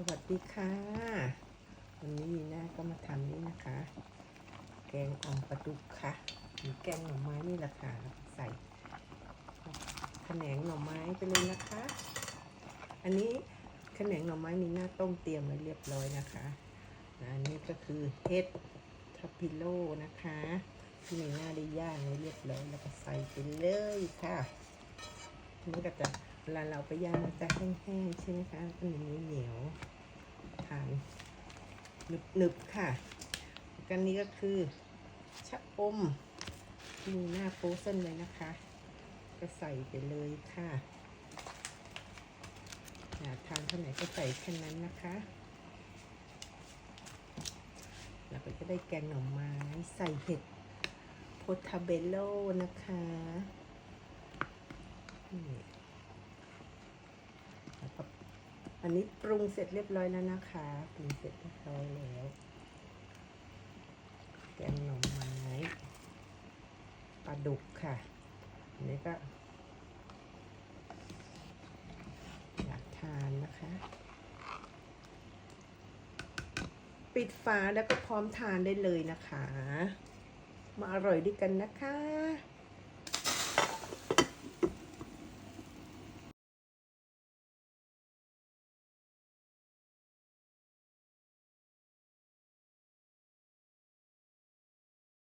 สวัสดีค่ะ วันนี้นีน่าก็มาทำนี่นะคะ แกงอ่อมปลาดุกค่ะ หรือแกงหน่อไม้นี่แหละค่ะใส่แขนงหน่อไม้ไปเลยนะคะ อันนี้แขนงหน่อไม้นีน่าต้มเตรียมไว้เรียบร้อยนะคะอันนี้ก็คือเห็ดทัพพิโลนะคะที่นีน่าได้ย่างไว้เรียบร้อยแล้วก็ใส่ไปเลยค่ะนนี้ก็จะ วลาเราไปย่างมันจะแห้งๆใช่ไหมคะอันนี้เหนียวทานหนึบๆค่ะกันนี้ก็คือชะอมที่มีหน้าโฟเส้นเลยนะคะ ก็ใส่ไปเลยค่ะอยากทานเท่าไหร่ก็ใส่แค่นั้นนะคะแล้วก็จะได้แกงหน่อไม้ใส่เห็ดโพทาเบโลนะคะนี่แล้วก็ อันนี้ปรุงเสร็จเรียบร้อยแล้วนะคะปรุงเสร็จเรียบร้อยแล้วแกงหน่อไม้ปลาดุกค่ะ อันนี้ก็ อยากทานนะคะ ปิดฝาแล้วก็พร้อมทานได้เลยนะคะ มาอร่อยด้วยกันนะคะ